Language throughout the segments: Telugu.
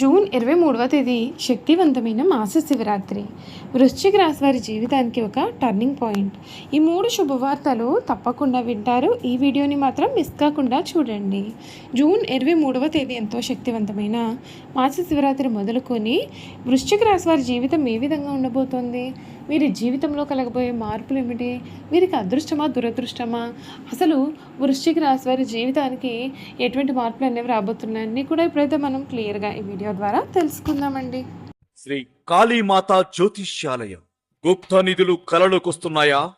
జూన్ ఇరవై మూడవ తేదీ శక్తివంతమైన మాస శివరాత్రి. వృశ్చిక రాశి వారి జీవితానికి ఒక టర్నింగ్ పాయింట్ ఈ మూడు శుభవార్తలు తప్పకుండా వింటారు. ఈ వీడియోని మాత్రం మిస్ కాకుండా చూడండి. జూన్ ఇరవై మూడవ తేదీ ఎంతో శక్తివంతమైన మాస శివరాత్రి మొదలుకొని వృశ్చిక రాశి వారి జీవితం ఏ విధంగా ఉండబోతోంది? వీరి జీవితంలో కలగబోయే మార్పులు ఏమిటి? వీరికి అదృష్టమా దురదృష్టమా? అసలు వృశ్చిక రాశి వారి జీవితానికి ఎటువంటి మార్పులు అనేవి రాబోతున్నాయని కూడా ఇప్పుడైతే మనం క్లియర్గా ఈ వీడియో ద్వారా తెలుసుకుందామండి. శ్రీ కాళీమాత జ్యోతిష్యాలయం. గుప్త నిధులు కలలోకొస్తున్నాయా?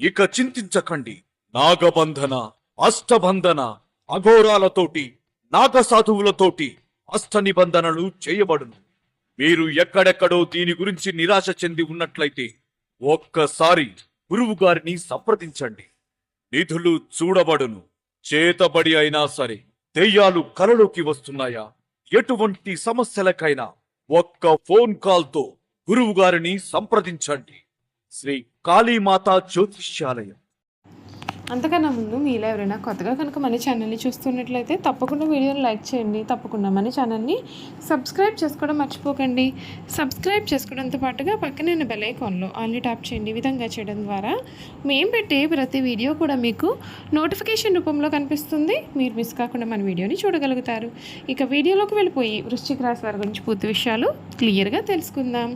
ఇక చింతించకండి. నాగబంధన అష్టబంధన అఘోరాలతోటి నాగసాధువులతోటి అష్ట నిబంధనలు చేయబడును. మీరు ఎక్కడెక్కడో దీని గురించి నిరాశ చెంది ఉన్నట్లయితే ఒక్కసారి గురువు గారిని సంప్రదించండి. నిధులు చూడబడును. చేతబడి అయినా సరే దెయ్యాలు కలలోకి వస్తున్నాయా? ఎటువంటి సమస్యలకైనా ఒక్క ఫోన్ కాల్తో గురువు గారిని సంప్రదించండి. శ్రీ కాళీమాత జ్యోతిష్యాలయం. అంతకన్నా ముందు మీలో ఎవరైనా కొత్తగా కనుక మన ఛానల్ని చూస్తున్నట్లయితే తప్పకుండా వీడియోని లైక్ చేయండి తప్పకుండా మన ఛానల్ని సబ్స్క్రైబ్ చేసుకోవడం మర్చిపోకండి. సబ్స్క్రైబ్ చేసుకోవడంతో పాటుగా పక్కనే ఉన్న బెల్ ఐకాన్లో ఆల్ని ట్యాప్ చేయండి. విధంగా చేయడం ద్వారా మేము పెట్టే ప్రతి వీడియో కూడా మీకు నోటిఫికేషన్ రూపంలో కనిపిస్తుంది. మీరు మిస్ కాకుండా మన వీడియోని చూడగలుగుతారు. ఇక వీడియోలోకి వెళ్ళిపోయి వృశ్చిక రాశి వారి గురించి పూర్తి విషయాలు క్లియర్గా తెలుసుకుందాం.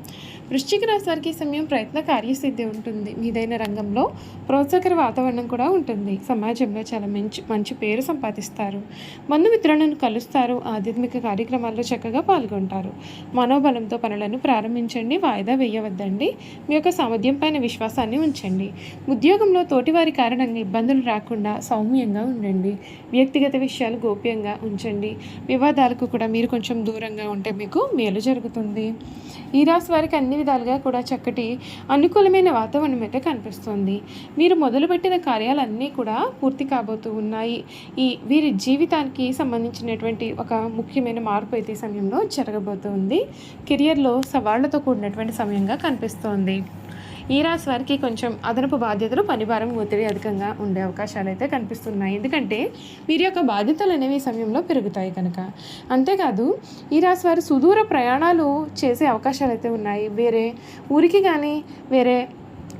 వృశ్చిక రాశి వారికి సమయం ప్రయత్న కార్యసిద్ధి ఉంటుంది. మీదైన రంగంలో ప్రోత్సాహకర వాతావరణం కూడా ఉంటుంది. సమాజంలో చాలా మంచి మంచి పేరు సంపాదిస్తారు. బంధుమిత్రులను కలుస్తారు. ఆధ్యాత్మిక కార్యక్రమాల్లో చక్కగా పాల్గొంటారు. మనోబలంతో పనులను ప్రారంభించండి. వాయిదా వేయవద్దండి. మీ యొక్క సామర్థ్యం పైన విశ్వాసాన్ని ఉంచండి. ఉద్యోగంలో తోటివారి కారణంగా ఇబ్బందులు రాకుండా సౌమ్యంగా ఉండండి. వ్యక్తిగత విషయాలు గోప్యంగా ఉంచండి. వివాదాలకు కూడా మీరు కొంచెం దూరంగా ఉంటే మీకు మేలు జరుగుతుంది. ఈ రాశి వారికి అన్ని విధాలుగా కూడా చక్కటి అనుకూలమైన వాతావరణం అయితే కనిపిస్తుంది. మీరు మొదలుపెట్టిన కార్యాలన్నీ అన్నీ కూడా పూర్తి కాబోతూ ఉన్నాయి. ఈ వీరి జీవితానికి సంబంధించినటువంటి ఒక ముఖ్యమైన మార్పు అయితే ఈ సమయంలో జరగబోతుంది. కెరియర్లో సవాళ్ళతో కూడినటువంటి సమయంగా కనిపిస్తోంది. ఈ రాశి వారికి కొంచెం అదనపు బాధ్యతలు పనిభారం ఒత్తిడి అధికంగా ఉండే అవకాశాలు అయితే కనిపిస్తున్నాయి. ఎందుకంటే వీరి యొక్క బాధ్యతలు అనేవి సమయంలో పెరుగుతాయి కనుక. అంతేకాదు ఈ రాశి వారు సుదూర ప్రయాణాలు చేసే అవకాశాలు అయితే ఉన్నాయి. వేరే ఊరికి కానీ వేరే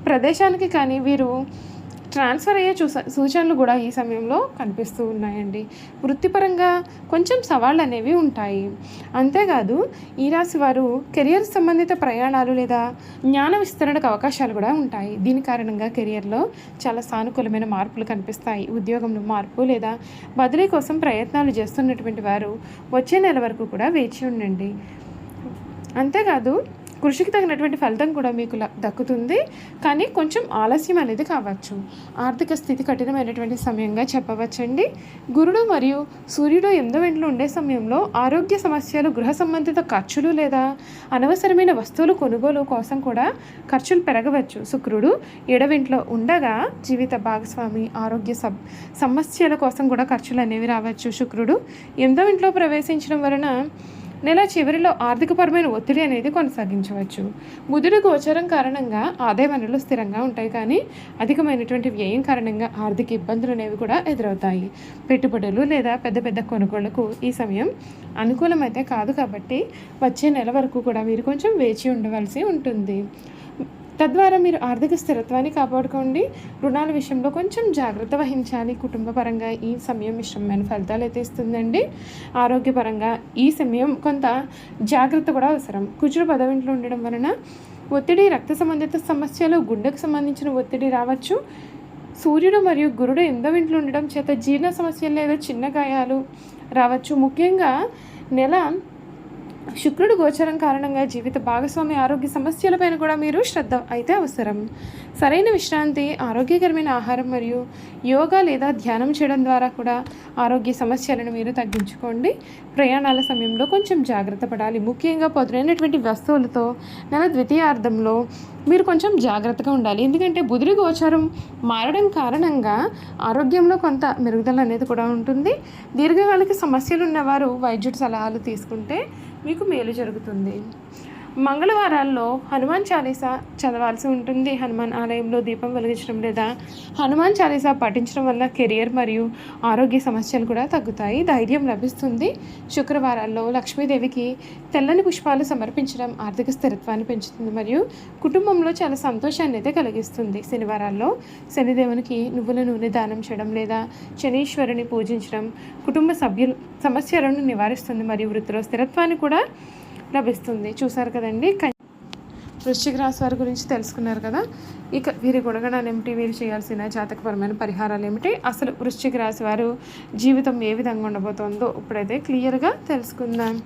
ప్రదేశానికి కానీ వీరు ట్రాన్స్ఫర్ అయ్యే చూస సూచనలు కూడా ఈ సమయంలో కనిపిస్తూ ఉన్నాయండి. వృత్తిపరంగా కొంచెం సవాళ్ళు అనేవి ఉంటాయి. అంతేకాదు ఈ రాశి వారు కెరియర్ సంబంధిత ప్రయాణాలు లేదా జ్ఞాన విస్తరణకు అవకాశాలు కూడా ఉంటాయి. దీని కారణంగా కెరియర్లో చాలా సానుకూలమైన మార్పులు కనిపిస్తాయి. ఉద్యోగంలో మార్పు లేదా బదిలీ కోసం ప్రయత్నాలు చేస్తున్నటువంటి వారు వచ్చే నెల వరకు కూడా వేచి ఉండండి. అంతేకాదు కృషికి తగినటువంటి ఫలితం కూడా మీకు దక్కుతుంది. కానీ కొంచెం ఆలస్యం అనేది కావచ్చు. ఆర్థిక స్థితి కఠినమైనటువంటి సమయంగా చెప్పవచ్చండి. గురుడు మరియు సూర్యుడు ఎనిమిదో ఇంట్లో ఉండే సమయంలో ఆరోగ్య సమస్యలు గృహ సంబంధిత ఖర్చులు లేదా అనవసరమైన వస్తువులు కొనుగోలు కోసం కూడా ఖర్చులు పెరగవచ్చు. శుక్రుడు ఎడవింట్లో ఉండగా జీవిత భాగస్వామి ఆరోగ్య సబ్ సమస్యల కోసం కూడా ఖర్చులు అనేవి రావచ్చు. శుక్రుడు ఎనిమిదో ఇంట్లో ప్రవేశించడం వలన నెల చివరిలో ఆర్థికపరమైన ఒత్తిడి అనేది కొనసాగించవచ్చు. బుధుడి గోచరం కారణంగా ఆదాయ వనరులు స్థిరంగా ఉంటాయి కానీ అధికమైనటువంటి వ్యయం కారణంగా ఆర్థిక ఇబ్బందులు అనేవి కూడా ఎదురవుతాయి. పెట్టుబడులు లేదా పెద్ద పెద్ద కొనుగోళ్ళకు ఈ సమయం అనుకూలమైతే కాదు కాబట్టి వచ్చే నెల వరకు కూడా మీరు కొంచెం వేచి ఉండవలసి ఉంటుంది. తద్వారా మీరు ఆర్థిక స్థిరత్వాన్ని కాపాడుకోండి. రుణాల విషయంలో కొంచెం జాగ్రత్త వహించాలి. కుటుంబపరంగా ఈ సమయం మిశ్రమమైన ఫలితాలు అయితే ఇస్తుందండి. ఆరోగ్యపరంగా ఈ సమయం కొంత జాగ్రత్త కూడా అవసరం. కుజుడు పదవింట్లో ఉండడం వలన ఒత్తిడి రక్త సంబంధిత సమస్యలు గుండెకు సంబంధించిన ఒత్తిడి రావచ్చు. సూర్యుడు మరియు గురుడు ఎందో ఇంట్లో ఉండడం చేత జీర్ణ సమస్యలు లేదా చిన్న గాయాలు రావచ్చు. ముఖ్యంగా నెల శుక్రుడు గోచరం కారణంగా జీవిత భాగస్వామి ఆరోగ్య సమస్యలపైన కూడా మీరు శ్రద్ధ అయితే అవసరం. సరైన విశ్రాంతి ఆరోగ్యకరమైన ఆహారం మరియు యోగా లేదా ధ్యానం చేయడం ద్వారా కూడా ఆరోగ్య సమస్యలను మీరు తగ్గించుకోండి. ప్రయాణాల సమయంలో కొంచెం జాగ్రత్త పడాలి. ముఖ్యంగా పొదునైనటువంటి వస్తువులతో నెల ద్వితీయార్థంలో మీరు కొంచెం జాగ్రత్తగా ఉండాలి. ఎందుకంటే బుధుడి గోచారం మారడం కారణంగా ఆరోగ్యంలో కొంత మెరుగుదల అనేది కూడా ఉంటుంది. దీర్ఘకాలిక సమస్యలు ఉన్నవారు వైద్యుడి సలహాలు తీసుకుంటే మీకు మేలు జరుగుతుంది. మంగళవారాల్లో హనుమాన్ చాలీసా చదవాల్సి ఉంటుంది. హనుమాన్ ఆలయంలో దీపం వెలిగించడం లేదా హనుమాన్ చాలీసా పఠించడం వల్ల కెరియర్ మరియు ఆరోగ్య సమస్యలు కూడా తగ్గుతాయి. ధైర్యం లభిస్తుంది. శుక్రవారాల్లో లక్ష్మీదేవికి తెల్లని పుష్పాలు సమర్పించడం ఆర్థిక స్థిరత్వాన్ని పెంచుతుంది మరియు కుటుంబంలో చాలా సంతోషాన్ని అయితే కలిగిస్తుంది. శనివారాల్లో శనిదేవునికి నువ్వుల నూనె దానం చేయడం లేదా శనీశ్వరుని పూజించడం కుటుంబ సభ్యుల సమస్యలను నివారిస్తుంది మరియు వృత్తిలో స్థిరత్వాన్ని కూడా లభిస్తుంది. చూసారు కదండి? వృశ్చిక రాశి వారి గురించి తెలుసుకున్నారు కదా? ఇక వీరి గుణగణాలు ఏమిటి? వీరు చేయాల్సిన జాతకపరమైన పరిహారాలు ఏమిటి? అసలు వృశ్చిక రాశి వారు జీవితం ఏ విధంగా ఉండబోతోందో ఇప్పుడైతే క్లియర్గా తెలుసుకుందాం.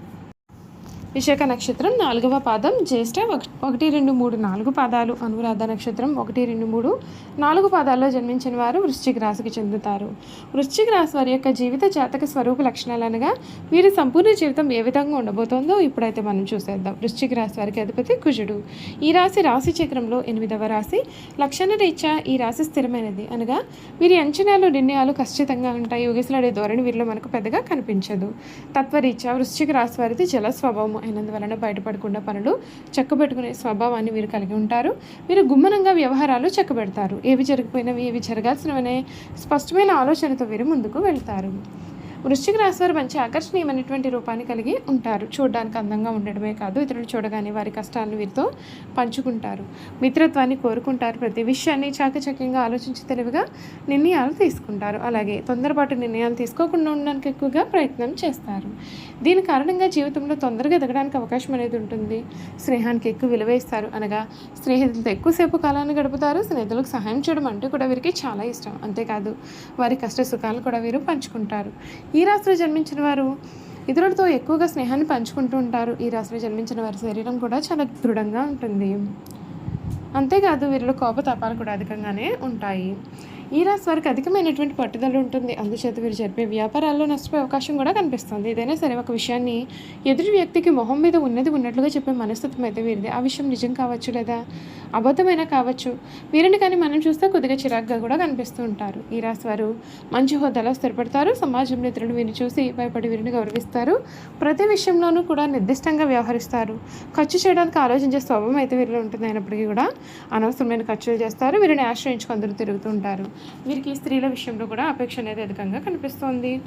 విశాఖ నక్షత్రం నాలుగవ పాదం జ్యేష్ఠ ఒక- ఒకటి రెండు మూడు నాలుగు పాదాలు అనురాధ నక్షత్రం ఒకటి రెండు మూడు నాలుగు పాదాల్లో జన్మించిన వారు వృశ్చిక రాశికి చెందుతారు. వృశ్చిక రాశి వారి యొక్క జీవిత జాతక స్వరూప లక్షణాలు అనగా వీరి సంపూర్ణ జీవితం ఏ విధంగా ఉండబోతోందో ఇప్పుడైతే మనం చూసేద్దాం. వృశ్చిక రాశి వారికి అధిపతి కుజుడు. ఈ రాశి రాశి చక్రంలో ఎనిమిదవ రాశి. లక్షణ రీత్యా ఈ రాశి స్థిరమైనది అనగా వీరి అంచనాలు నిర్ణయాలు ఖచ్చితంగా ఉంటాయి. ఊగిసలాడే ధోరణి వీరిలో మనకు పెద్దగా కనిపించదు. తత్వరీత్యా వృశ్చిక రాశి వారిది జల స్వభావం అయినందువలన బయటపడకుండా పనులు చక్కబెట్టుకునే స్వభావాన్ని వీరు కలిగి ఉంటారు. వీరు గుమ్మనంగా వ్యవహారాలు చక్కబెడతారు. ఏవి జరిగిపోయినవి ఏవి జరగాల్సినవనే స్పష్టమైన ఆలోచనతో వీరు ముందుకు వెళ్తారు. వృశ్చిక రాశి వారు మంచి ఆకర్షణీయమైనటువంటి రూపాన్ని కలిగి ఉంటారు. చూడడానికి అందంగా ఉండడమే కాదు ఇతరులు చూడగానే వారి కష్టాలను వీరితో పంచుకుంటారు. మిత్రత్వాన్ని కోరుకుంటారు. ప్రతి విషయాన్ని చాకచక్యంగా ఆలోచించి తెలివిగా నిర్ణయాలు తీసుకుంటారు. అలాగే తొందరపాటు నిర్ణయాలు తీసుకోకుండా ఉండడానికి ఎక్కువగా ప్రయత్నం చేస్తారు. దీని కారణంగా జీవితంలో తొందరగా ఎదగడానికి అవకాశం అనేది ఉంటుంది. స్నేహానికి ఎక్కువ విలువ ఇస్తారు. అనగా స్నేహితులతో ఎక్కువసేపు కాలాన్ని గడుపుతారు. స్నేహితులకు సహాయం చేయడం అంటే కూడా వీరికి చాలా ఇష్టం. అంతేకాదు వారి కష్ట సుఖాలు కూడా వీరు పంచుకుంటారు. ఈ రాశిలో జన్మించిన వారు ఇతరులతో ఎక్కువగా స్నేహాన్ని పంచుకుంటూ ఉంటారు. ఈ రాశిలో జన్మించిన వారి శరీరం కూడా చాలా దృఢంగా ఉంటుంది. అంతేకాదు వీరిలో కోపతాపాలు కూడా అధికంగానే ఉంటాయి. ఈ రాశి వారికి అధికమైనటువంటి పట్టుదల ఉంటుంది. అందుచేత వీరు జరిపే వ్యాపారాల్లో నష్టపోయే అవకాశం కూడా కనిపిస్తుంది. ఏదైనా సరే ఒక విషయాన్ని ఎదుటి వ్యక్తికి మొహం మీద ఉన్నది ఉన్నట్లుగా చెప్పే మనస్తత్వం అయితే వీరిది. ఆ విషయం నిజం కావచ్చు లేదా అబద్ధమైనా కావచ్చు వీరిని కానీ మనం చూస్తే కొద్దిగా చిరాగ్గా కూడా కనిపిస్తూ ఉంటారు. ఈ రాశి వారు మంచి హోదాలో స్థిరపడతారు. సమాజంలో ఇతరులు వీరిని చూసి భయపడి వీరిని గౌరవిస్తారు. ప్రతి విషయంలోనూ కూడా నిర్దిష్టంగా వ్యవహరిస్తారు. ఖర్చు చేయడానికి ఆలోచించే స్వభావం అయితే వీరిలో ఉంటుంది. అయినప్పటికీ కూడా అనవసరమైన ఖర్చులు చేస్తారు. వీరిని ఆశ్రయించుకు అందరూ తిరుగుతూ ఉంటారు. వీరికి స్త్రీల విషయంలో కూడా అపేక్ష అనేది అధికంగా కనిపిస్తోంది.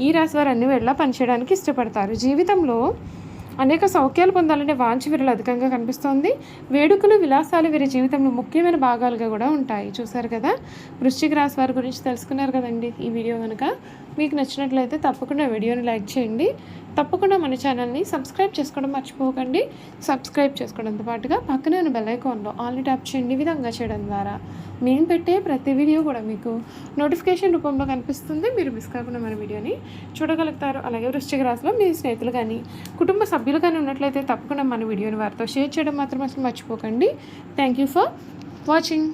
ఈ రాశి వారు అన్ని వేళలా పనిచేయడానికి ఇష్టపడతారు. జీవితంలో అనేక సౌఖ్యాలు పొందాలనే వాంఛ వీరిలో అధికంగా కనిపిస్తోంది. వేడుకలు విలాసాలు వీరి జీవితంలో ముఖ్యమైన భాగాలుగా కూడా ఉంటాయి. చూసారు కదా? వృశ్చిక రాశి వారి గురించి తెలుసుకున్నారు కదండి ఈ వీడియో కనుక మీకు నచ్చినట్లయితే తప్పకుండా వీడియోని లైక్ చేయండి. తప్పకుండా మన ఛానల్ని సబ్స్క్రైబ్ చేసుకోవడం మర్చిపోకండి. సబ్స్క్రైబ్ చేసుకోవడంతో పాటుగా పక్కనే ఉన్న బెల్ ఐకాన్లో ఆల్ని ట్యాప్ చేయండి విధంగా చేయడం ద్వారా. మేము పెట్టే ప్రతి వీడియో కూడా మీకు నోటిఫికేషన్ రూపంలో కనిపిస్తుంది. మీరు మిస్ కాకుండా మన వీడియోని చూడగలుగుతారు. అలాగే వృశ్చిక రాశిలో మీ స్నేహితులు కానీ కుటుంబ సభ్యులు కానీ ఉన్నట్లయితే తప్పకుండా మన వీడియోని వారితో షేర్ చేయడం మాత్రం అసలు మర్చిపోకండి. Thank you for watching